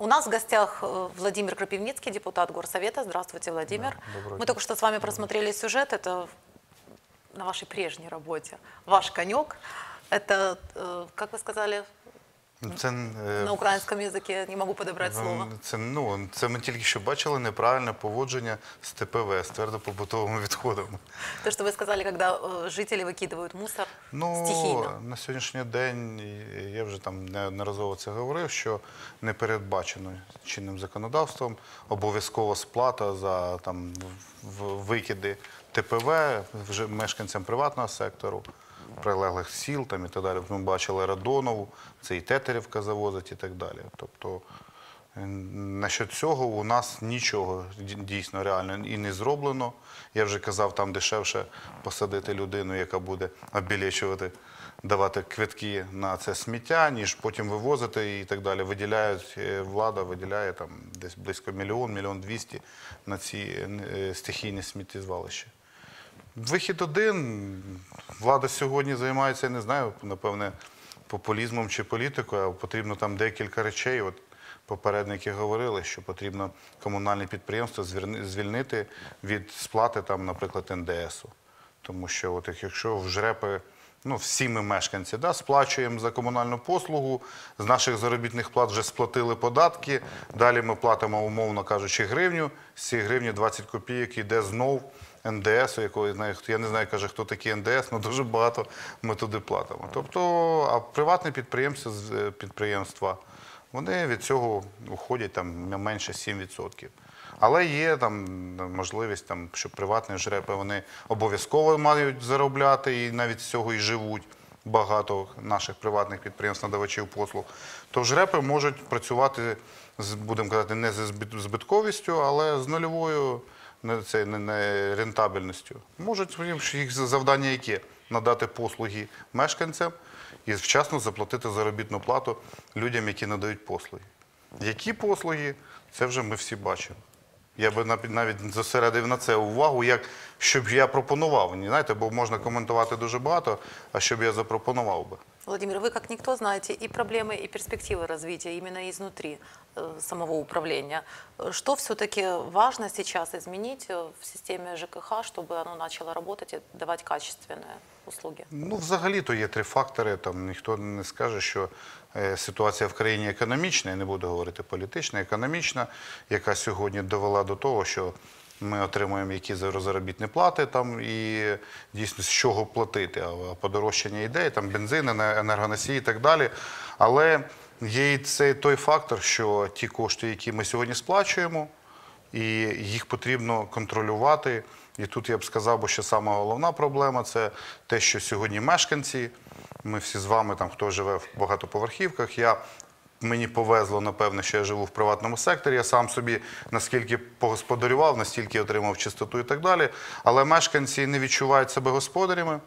У нас в гостях э, Владимир Крапивницкий, депутат Горсовета. Здравствуйте, Владимир. доброго Мы только что с вами просмотрели сюжет. Это на вашей прежней работе. Ваш конек. Это, э, как вы сказали, Це, е, на украинском языке, не могу подобрать слово. це, ну, це ми тільки що бачили неправильне поводження з ТПВ, з твердопобутовими відходами. То, что вы сказали, когда э, жители выкидывают мусор Ну, стихийно. на сьогоднішній день, і я вже там неодноразово це говорив, що не передбачено чинним законодавством обов'язкова сплата за там, в- в- викиди ТПВ вже мешканцям приватного сектору, прилеглих сіл там, і так далі. Ми бачили Радонову, це і Тетерівка завозить і так далі. Тобто е, насчет цього у нас нічого дійсно реально і не зроблено. Я вже казав, там дешевше посадити людину, яка буде обілечувати, давати квитки на це сміття, ніж потім вивозити і так далі. Виділяють е, влада, виділяє там десь близько мільйон, мільйон двісті на ці е, стихійні сміттєзвалища. Вихід один. Влада сьогодні займається, я не знаю, напевне, популізмом чи політикою, а потрібно там декілька речей. От попередники говорили, що потрібно комунальне підприємство звільнити від сплати, там, наприклад, НДСу. Тому що, от, як- якщо в жрепи, ну, всі ми мешканці, да, сплачуємо за комунальну послугу, з наших заробітних плат вже сплатили податки, далі ми платимо, умовно кажучи, гривню, з цієї гривні 20 копійок йде знов НДС, у якої я не знаю, каже, хто такий НДС, але дуже багато ми туди платимо. Тобто, а приватні підприємства, з- е, підприємства вони від цього уходять там менше 7%. Але є там можливість, там, що приватні жрепи вони обов'язково мають заробляти і навіть з цього і живуть. Багато наших приватних підприємств, надавачів послуг. То жрепи можуть працювати будемо казати, не збит- збитковістю, але з нульовою рентабельністю. Можуть їх завдання яке? Надати послуги мешканцям і вчасно заплатити заробітну плату людям, які надають послуги. Які послуги, це вже ми всі бачимо. Я би навіть зосередив на це увагу, як щоб я пропонував. Знаєте, бо можна коментувати дуже багато, а щоб я запропонував би. Владимир, вы как никто знаете и проблемы, и перспективы развития именно изнутри э, самого управления. Э, Что все-таки важно сейчас изменить э, в системе ЖКХ, чтобы оно начало работать и давать качественные услуги? Ну, взагалі-то є три фактори. Там ніхто не скаже, що е, ситуація в країні економічна, я не буду говорити політична, економічна, яка сьогодні довела до того, що ми отримуємо які заробітні плати там і дійсно з чого платити. А подорожчання ідей, там бензин, енергоносії і так далі. Але є і цей той фактор, що ті кошти, які ми сьогодні сплачуємо, і їх потрібно контролювати. І тут я б сказав, бо що сама головна проблема це те, що сьогодні мешканці, ми всі з вами, там хто живе в багатоповерхівках. Я мені повезло, напевне, що я живу в приватному секторі. Я сам собі наскільки погосподарював, настільки отримав чистоту і так далі. Але мешканці не відчувають себе господарями.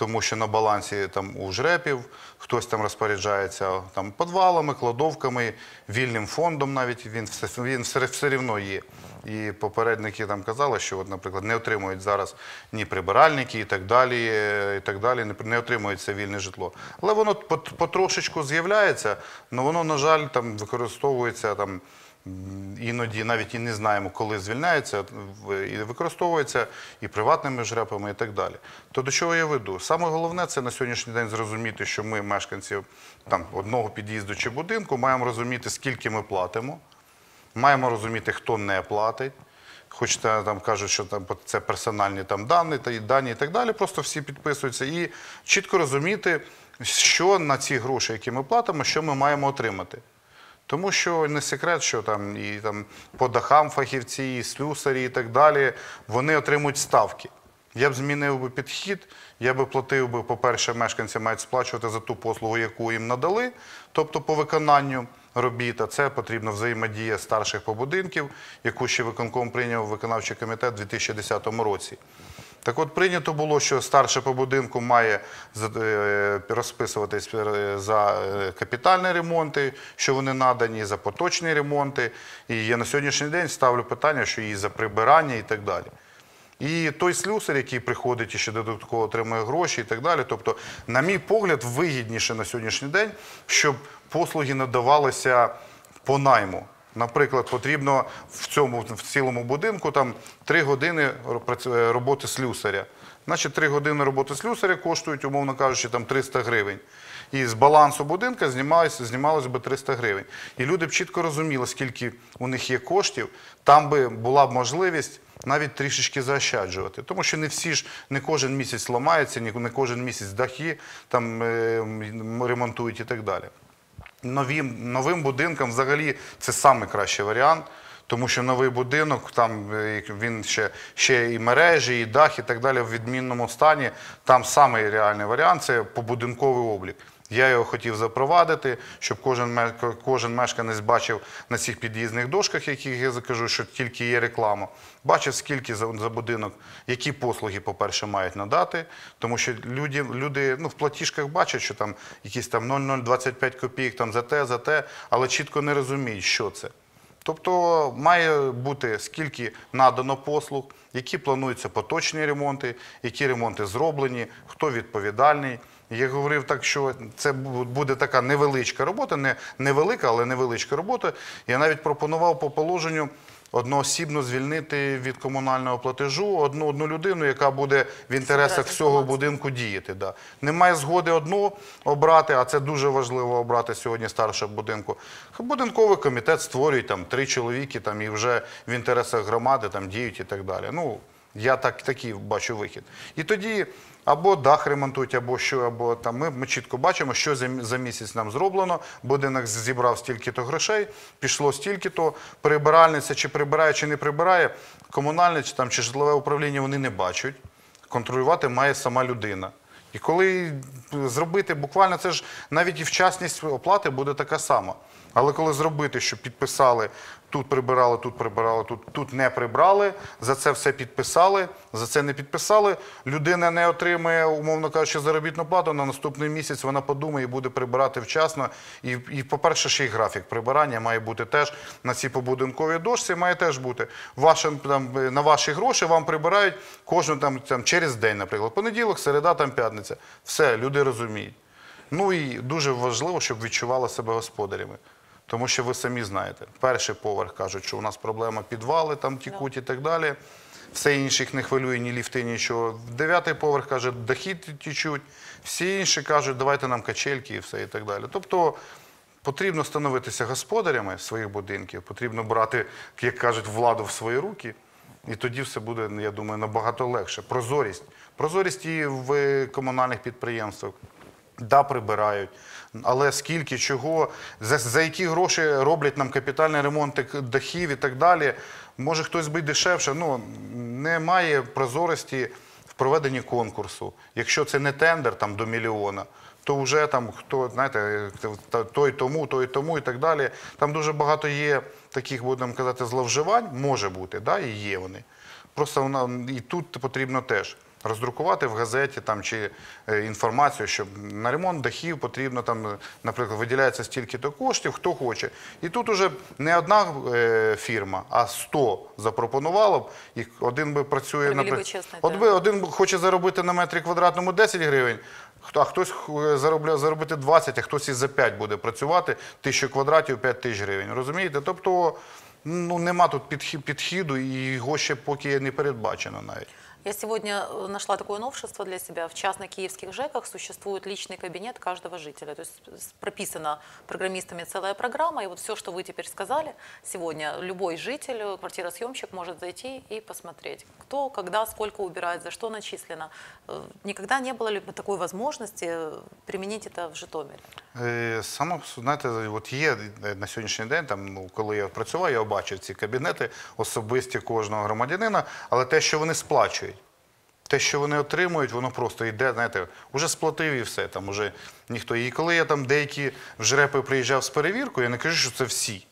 Тому що на балансі там у жрепів хтось там розпоряджається там підвалами, кладовками, вільним фондом навіть він все він все, все рівно є. І попередники там казали, що, от, наприклад, не отримують зараз ні прибиральники і так далі, і так далі, не, отримують це вільне житло. Але воно пот- потрошечку з'являється, але воно, на жаль, там використовується там. Іноді навіть і не знаємо, коли звільняється, і використовується і приватними жрепами, і так далі. То до чого я веду? Саме головне це на сьогоднішній день зрозуміти, що ми, мешканці там, одного під'їзду чи будинку, маємо розуміти, скільки ми платимо, маємо розуміти, хто не платить. Хоч там кажуть, що там це персональні там дані та дані і так далі, просто всі підписуються і чітко розуміти, що на ці гроші, які ми платимо, що ми маємо отримати. Тому що не секрет, що там і там по дахам фахівці, і слюсарі і так далі, вони отримують ставки. Я б змінив би підхід, я би платив би, по-перше, мешканці мають сплачувати за ту послугу, яку їм надали, тобто по виконанню робіт, а це потрібна взаємодія старших побудинків, яку ще виконком прийняв виконавчий комітет у 2010 році. Так от прийнято було, що старше по будинку має е, розписуватись е, за е, капітальні ремонти, що вони надані, за поточні ремонти. І я на сьогоднішній день ставлю питання, що і за прибирання і так далі. І той слюсар, який приходить і ще додатково отримує гроші і так далі. Тобто, на мій погляд, вигідніше на сьогоднішній день, щоб послуги надавалися по найму. Наприклад, потрібно в цьому в цілому будинку там 3 години е, роботи слюсаря. Значить, 3 години роботи слюсаря коштують, умовно кажучи, там 300 гривень. І з балансу будинка знімалося, знімалось би 300 гривень. І люди б чітко розуміли, скільки у них є коштів, там би була б можливість навіть трішечки заощаджувати. Тому що не всі ж, не кожен місяць ламається, не кожен місяць дахи там е, ремонтують і так далі. Новим, новим будинкам взагалі це найкращий варіант, тому що новий будинок, там е, він ще, ще і мережі, і дах, і так далі в відмінному стані. Там самий реальний варіант це побудинковий облік. Я його хотів запровадити, щоб кожен, кожен мешканець бачив на цих під'їзних дошках, яких я закажу, що тільки є реклама. Бачив, скільки за, за будинок, які послуги, по-перше, мають надати. Тому що люди, люди ну, в платіжках бачать, що там якісь там 0,025 копійок там, за те, за те, але чітко не розуміють, що це. Тобто має бути скільки надано послуг, які плануються поточні ремонти, які ремонти зроблені, хто відповідальний. Я говорив так, що це буде така невеличка робота, не невелика, але невеличка робота. Я навіть пропонував по положенню одноосібно звільнити від комунального платежу одну одну людину, яка буде в інтересах всього будинку діяти. Да. Немає згоди одну обрати, а це дуже важливо обрати сьогодні старшого будинку. Будинковий комітет створюють там три чоловіки там, і вже в інтересах громади там діють і так далі. Ну, я так, такий бачу вихід. І тоді або дах ремонтують, або що, або там ми, ми чітко бачимо, що за, за місяць нам зроблено. Будинок зібрав стільки-то грошей, пішло стільки-то. Прибиральниця чи прибирає, чи не прибирає, комунальне чи, там, чи житлове управління вони не бачать контролювати має сама людина. І коли зробити буквально це ж навіть і вчасність оплати буде така сама. Але коли зробити, що підписали, тут прибирали, тут прибирали, тут, тут не прибрали, за це все підписали, за це не підписали, людина не отримує, умовно кажучи, заробітну плату, на наступний місяць вона подумає і буде прибирати вчасно. І, і по-перше, ще й графік прибирання має бути теж на цій побудинковій дошці, має теж бути. Вашим, там, на ваші гроші вам прибирають кожну там, там, через день, наприклад. Понеділок, середа, там п'ятниця. Все, люди розуміють. Ну і дуже важливо, щоб відчували себе господарями. Тому що ви самі знаєте, перший поверх кажуть, що у нас проблема підвали там тікуть і так далі. Все інше їх не хвилює, ні ліфти, нічого. Дев'ятий поверх каже, дахи тічуть. Всі інші кажуть, давайте нам качельки і все і так далі. Тобто потрібно становитися господарями своїх будинків, потрібно брати, як кажуть, владу в свої руки. І тоді все буде, я думаю, набагато легше. Прозорість. Прозорість і в комунальних підприємствах. Да, прибирають. Але скільки, чого, за, за які гроші роблять нам капітальний ремонт дахів і так далі. Може хтось би дешевше. Ну, немає прозорості в проведенні конкурсу. Якщо це не тендер там, до мільйона, то вже там хто, знаєте, той тому, той тому і так далі. Там дуже багато є таких, будемо казати, зловживань, може бути, да, і є вони. Просто вона, і тут потрібно теж роздрукувати в газеті там, чи е, інформацію, що на ремонт дахів потрібно, там, наприклад, виділяється стільки-то коштів, хто хоче. І тут уже не одна е, фірма, а 100 запропонувало б, і один би працює, наприклад, один хоче заробити на метрі квадратному 10 гривень, а хтось е, заробляє заробити 20, а хтось і за 5 буде працювати, тисячу квадратів 5 тисяч гривень. Розумієте? Тобто ну, нема тут підхі- підхіду, і його ще поки не передбачено навіть. Я сегодня э, нашла такое новшество для себя. В частно-киевских ЖЭКах существует личный кабинет каждого жителя. То есть с- прописана программистами целая программа. И вот все, что вы теперь сказали, сегодня любой житель, э, квартиросъемщик может зайти и посмотреть, кто, когда, сколько убирает, за что начислено. Э, Никогда не было ли такой возможности э, применить это в Житомире? Е, Саме, знаєте, от є е, на сьогоднішній день, там, ну, коли я працював, я бачив ці кабінети особисті кожного громадянина, але те, що вони сплачують, Те, що вони отримують, воно просто йде, знаєте, вже сплатив і все. Там уже ніхто. І коли я там деякі в жрепи приїжджав з перевіркою, я не кажу, що це всі.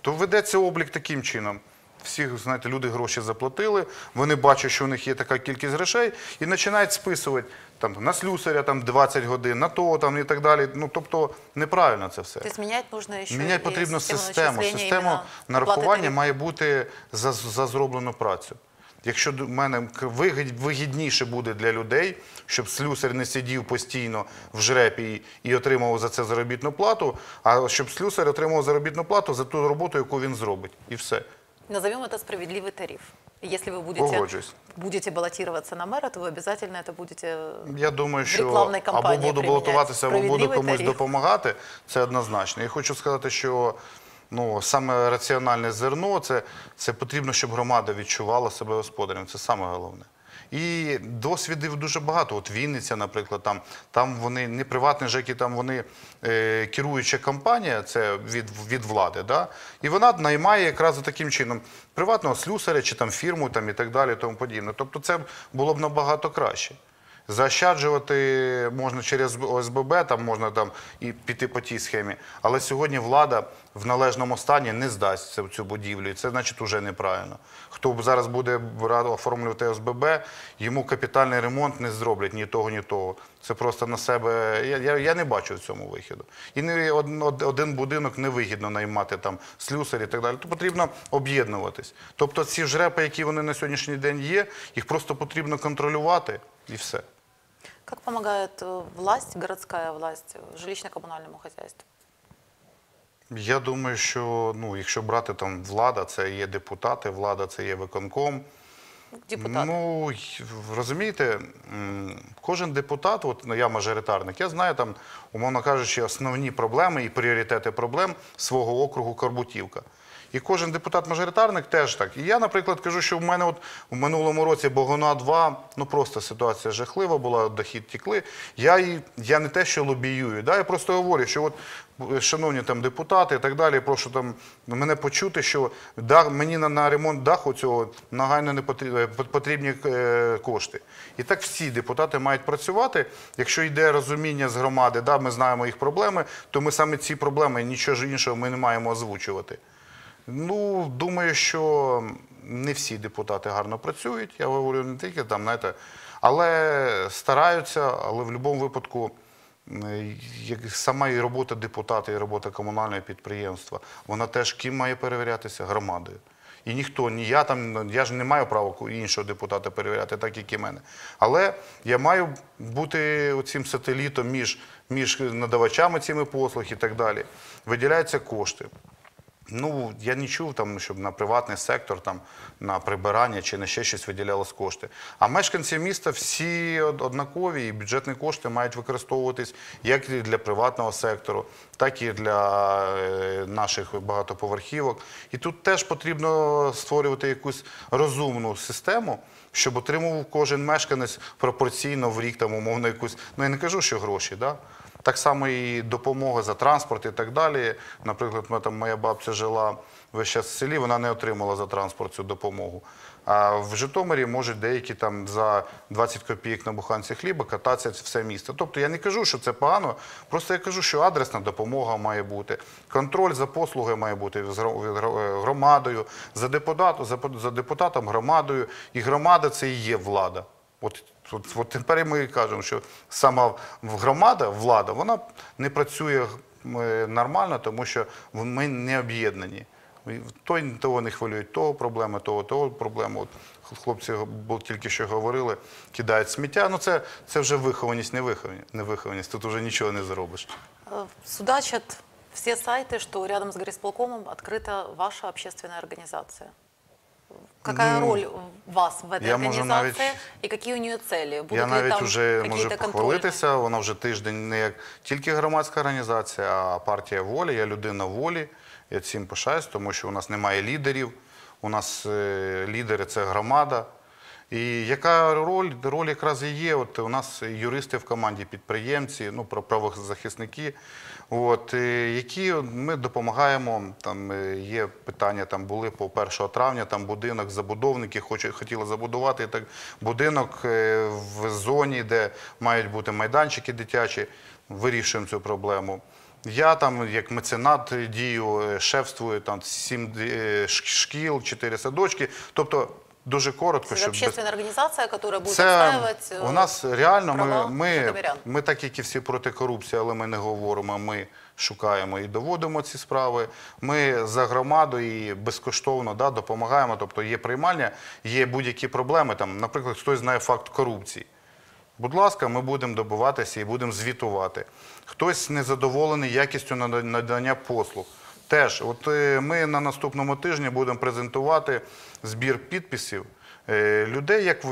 То ведеться облік таким чином. Всі, знаєте, люди гроші заплатили, вони бачать, що у них є така кількість грошей, і починають списувати там, на слюсаря там, 20 годин, на то там, і так далі. Ну, тобто неправильно це все. То есть менять нужно еще Міняти потрібно систему систему. Нарахування має бути за, за зроблену працю. Якщо до мене к- вигід- вигідніше буде для людей, щоб слюсар не сидів постійно в жрепі і, і отримував за це заробітну плату, а щоб слюсар отримував заробітну плату за ту роботу, яку він зробить. І все. Назовем это справедливый тариф. Если вы будете, Погоджуюсь. будете баллотироваться на мэра, то вы обязательно это будете... Я думаю, що рекламній або кампанії буду приміняти балотуватися, або буду справедливий комусь тариф. допомагати. Це однозначно. Я хочу сказати, що ну, саме раціональне зерно це, це потрібно, щоб громада відчувала себе господарем. Це саме головне. І досвідів дуже багато. От Вінниця, наприклад, там, там вони не приватні ЖЕКи, там вони е, керуюча компанія, це від, від влади, да? і вона наймає якраз таким чином приватного слюсаря чи там фірму там, і так далі, тому подібне. Тобто це було б набагато краще. Заощаджувати можна через ОСББ, там можна там і піти по тій схемі. Але сьогодні влада в належному стані не здасть цю- цю будівлю. І це значить вже неправильно. Хто зараз буде оформлювати ОСББ, йому капітальний ремонт не зроблять ні того, ні того. Це просто на себе. Я, я, я не бачу в цьому вихіду. І не од- од- один будинок невигідно наймати там слюсарі і так далі. То потрібно об'єднуватись. Тобто ці жрепи, які вони на сьогоднішній день є, їх просто потрібно контролювати і все. Как помогает э, власть, городская власть, э, жилищно-коммунальному хозяйству? Я думаю, що ну, якщо брати там влада, це є депутати, влада це є виконком. Депутаты. Ну й- розумієте, м, кожен депутат, от ну, я мажоритарник, я знаю там, умовно кажучи, основні проблеми і пріоритети проблем свого округу Карбутівка. І кожен депутат-мажоритарник теж так. І я, наприклад, кажу, що в мене от в минулому році Богона 2, ну просто ситуація жахлива була, дохід тікли. Я, і- я не те, що лобіюю, да, я просто говорю, що от, е, шановні там депутати і так далі, прошу там мене почути, що да, мені на, на ремонт даху цього нагайно не потрібні, потрібні е, кошти. І так всі депутати мають працювати. Якщо йде розуміння з громади, да, ми знаємо їх проблеми, то ми саме ці проблеми, нічого ж іншого ми не маємо озвучувати. Ну, думаю, що не всі депутати гарно працюють. Я говорю не тільки там, знаєте, але стараються, але в будь-якому випадку. як Сама і робота депутата, і робота комунального підприємства, вона теж ким має перевірятися? Громадою. І ніхто, ні я там, я ж не маю права іншого депутата перевіряти, так як і мене. Але я маю бути оцим сателітом між, між надавачами цими послуг і так далі. Виділяються кошти. Ну, я не чув, там, щоб на приватний сектор, там, на прибирання чи на ще щось виділялось кошти. А мешканці міста всі однакові, і бюджетні кошти мають використовуватись як для приватного сектору, так і для е, наших багатоповерхівок. І тут теж потрібно створювати якусь розумну систему, щоб отримував кожен мешканець пропорційно в рік, там, умовно, якусь, ну я не кажу, що гроші, да? Так само і допомога за транспорт і так далі. Наприклад, там моя бабця жила весь час в селі, вона не отримала за транспорт цю допомогу. А в Житомирі можуть деякі там за 20 копійок на буханці хліба кататися все місто. Тобто я не кажу, що це погано, просто я кажу, що адресна допомога має бути, контроль за послуги має бути е, громадою, за депутатом, за депутатом громадою. І громада це і є влада. От, от, от тепер ми і кажемо, що сама громада, влада, вона не працює е, нормально, тому що ми не об'єднані. Той того не хвилюють, того проблеми, того, того проблему. От хлопці бо тільки що говорили, кидають сміття. Ну це, це вже вихованість, не вихованість, не вихованість. Тут вже нічого не зробиш. Э, Судачат все сайты, что рядом с горисполкомом открыта ваша общественная организация. Какая роль вас в цій організації и какие у неї цілі? Будуть Я навіть там вже можу похвалитися. Вона вже тиждень не як тільки громадська організація, а партія волі. Я людина волі. Я цим пишаюсь, тому що у нас немає лідерів. У нас е, лідери це громада. І яка роль? Роль якраз і є. От у нас юристи в команді, підприємці, ну правозахисники. От е, які ми допомагаємо. Там е, є питання, там були по 1 травня. Там будинок забудовники хоче, хотіли забудувати так будинок е, в зоні, де мають бути майданчики дитячі. Вирішуємо цю проблему. Я там як меценат дію, шефствую там сім шкіл, чотири садочки. Тобто дуже коротко, щоб которая будет Це отстаивать э, у нас реально ми, ми, ми так як і всі проти корупції, але ми не говоримо. Ми шукаємо і доводимо ці справи. Ми за громаду і безкоштовно да, допомагаємо. Тобто є приймальня, є будь-які проблеми. Там, наприклад, хтось знає факт корупції. Будь ласка, ми будемо добиватися і будемо звітувати. Хтось незадоволений якістю нада- надання послуг. Теж, от е, ми на наступному тижні будемо презентувати збір підписів людей, як,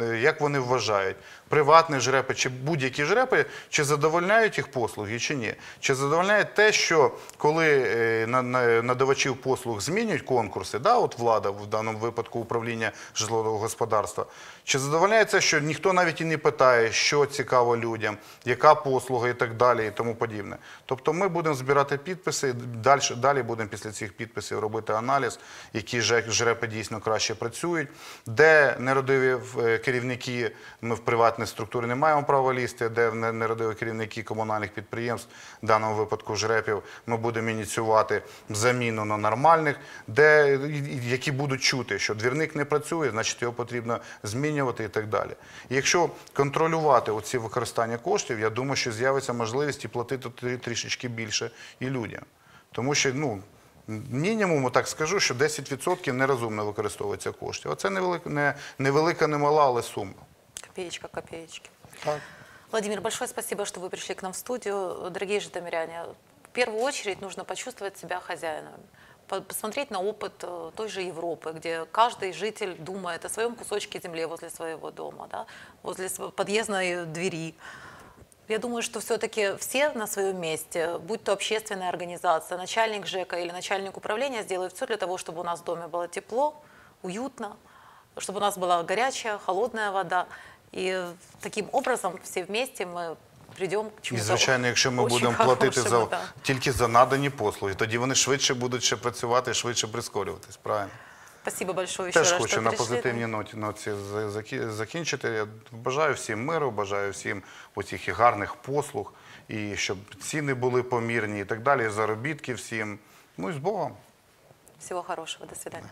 е, як вони вважають, приватні жрепи чи будь-які жрепи, чи задовольняють їх послуги, чи ні. Чи задовольняє те, що коли е, на- на- надавачів послуг змінюють конкурси, от влада, в даному випадку управління житлового господарства, чи задовольняє це, що ніхто навіть і не питає, що цікаво людям, яка послуга і так далі, і тому подібне. Тобто ми будемо збирати підписи, далі, далі будемо після цих підписів робити аналіз, які жрепи дійсно краще працюють, де нерадиві е, керівники, ми в приватній структурі не маємо права лізти, де не- нерадиві керівники комунальних підприємств, в даному випадку жрепів, ми будемо ініціювати заміну на нормальних, де, які будуть чути, що двірник не працює, значить його потрібно змінювати і так далі. Якщо контролювати оці використання коштів, я думаю, що з'явиться можливість і платити трі- трішечки більше і людям. Тому що, ну, мінімум, так скажу, що 10% нерозумно використовується коштів. А це невелика, не, невелика, не мала, але сума. Копеечка, копеечки. Так. Владимир, большое спасибо, что вы пришли к нам в студию. Дорогие житомиряне, в первую очередь нужно почувствовать себя хозяином. По- Посмотреть на опыт э, той же Европы, где каждый житель думает о своем кусочке земли возле своего дома, да, возле св- подъездной двери. Я думаю, что все-таки все на своем месте, будь то общественная организация, начальник ЖЭКа или начальник управления, сделают все для того, чтобы у нас в доме было тепло, уютно, чтобы у нас была горячая, холодная вода. И таким образом все вместе мы придем к І, чему-то звичайно, якщо ми очень будемо платити за, хорошему, да. тільки за надані послуги, тоді вони швидше будуть ще працювати, швидше прискорюватись. Правильно. Спасибо большое еще Теж раз, хочу на пришли. позитивній ноті, ноті закінчити. Я бажаю всім миру, бажаю всім оцих і гарних послуг, і щоб ціни були помірні і так далі, заробітки всім. Ну і з Богом. Всего хорошего. До свидания.